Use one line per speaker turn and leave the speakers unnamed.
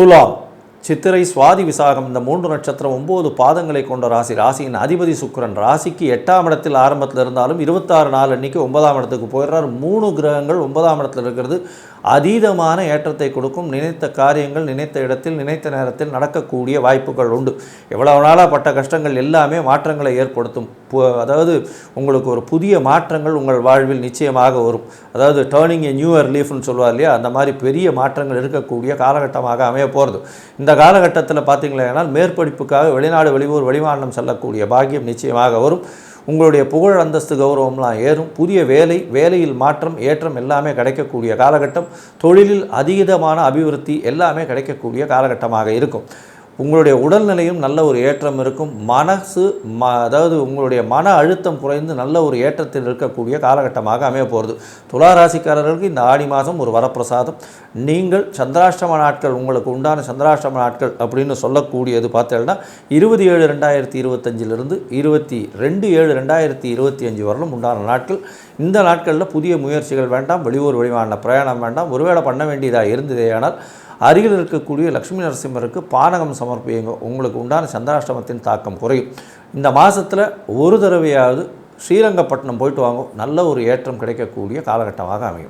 துலாம் சித்திரை சுவாதி விசாகம் இந்த மூன்று நட்சத்திரம் ஒம்பது பாதங்களை கொண்ட ராசி. ராசியின் அதிபதி சுக்கரன் ராசிக்கு எட்டாம் இடத்தில் ஆரம்பத்தில் இருந்தாலும் இருபத்தாறு நாள் அன்னைக்கு ஒன்பதாம் இடத்துக்கு போயிடுறார். மூணு கிரகங்கள் ஒன்பதாம் இடத்தில் இருக்கிறது. அதீதமான ஏற்றத்தை கொடுக்கும் நினைத்த காரியங்கள் நினைத்த இடத்தில் நினைத்த நேரத்தில் நடக்கக்கூடிய வாய்ப்புகள் உண்டு. எவ்வளவு நாளாக பட்ட கஷ்டங்கள் எல்லாமே மாற்றங்களை ஏற்படுத்தும். அதாவது உங்களுக்கு ஒரு புதிய மாற்றங்கள் உங்கள் வாழ்வில் நிச்சயமாக வரும். அதாவது டேர்னிங் ஏ நியூ இயர் லீஃப்னு சொல்லுவார் இல்லையா? அந்த மாதிரி பெரிய மாற்றங்கள் இருக்கக்கூடிய காலகட்டமாக அமைய போகிறது இந்த காலகட்டத்தில் பார்த்தீங்களேனால் மேற்படிப்புக்காக வெளிநாடு வெளியூர் வெளிமாநிலம் செல்லக்கூடிய பாக்கியம் நிச்சயமாக வரும். உங்களுடைய புகழ் அந்தஸ்து கௌரவம்லாம் ஏறும். புதிய வேலை வேலையில் மாற்றம் ஏற்றம் எல்லாமே கிடைக்கக்கூடிய காலகட்டம் தொழிலில் அதீதமான அபிவிருத்தி எல்லாமே கிடைக்கக்கூடிய காலகட்டமாக இருக்கும். உங்களுடைய உடல்நிலையும் நல்ல ஒரு ஏற்றம் இருக்கும். மனசு ம அதாவது உங்களுடைய மன அழுத்தம் குறைந்து நல்ல ஒரு ஏற்றத்தில் இருக்கக்கூடிய காலகட்டமாக அமைய போகிறது துலா ராசிக்காரர்களுக்கு இந்த ஆடி மாதம் ஒரு வரப்பிரசாதம். நீங்கள் சந்திராஷ்டம நாட்கள் உங்களுக்கு உண்டான சந்திராஷ்டம நாட்கள் அப்படின்னு சொல்லக்கூடியது பார்த்தீங்கன்னா இருபது ஏழு ரெண்டாயிரத்தி இருபத்தஞ்சிலிருந்து இருபத்தி ரெண்டு ஏழு ரெண்டாயிரத்தி இருபத்தி அஞ்சு வரலும் உண்டான நாட்கள். இந்த நாட்களில் புதிய முயற்சிகள் வேண்டாம் வெளியூர் வெளிவான பிரயாணம் வேண்டாம். ஒருவேளை பண்ண வேண்டியதாக இருந்ததேயானால் அருகில் இருக்கக்கூடிய லக்ஷ்மி நரசிம்மருக்கு பானகம் சமர்ப்பியுங்க. உங்களுக்கு உண்டான சந்திராஷ்டமத்தின் தாக்கம் குறையும். இந்த மாதத்தில் ஒரு தடவையாவது ஸ்ரீரங்கப்பட்டினம் போயிட்டு வாங்க. நல்ல ஒரு ஏற்றம் கிடைக்கக்கூடிய காலகட்டமாக அமையும்.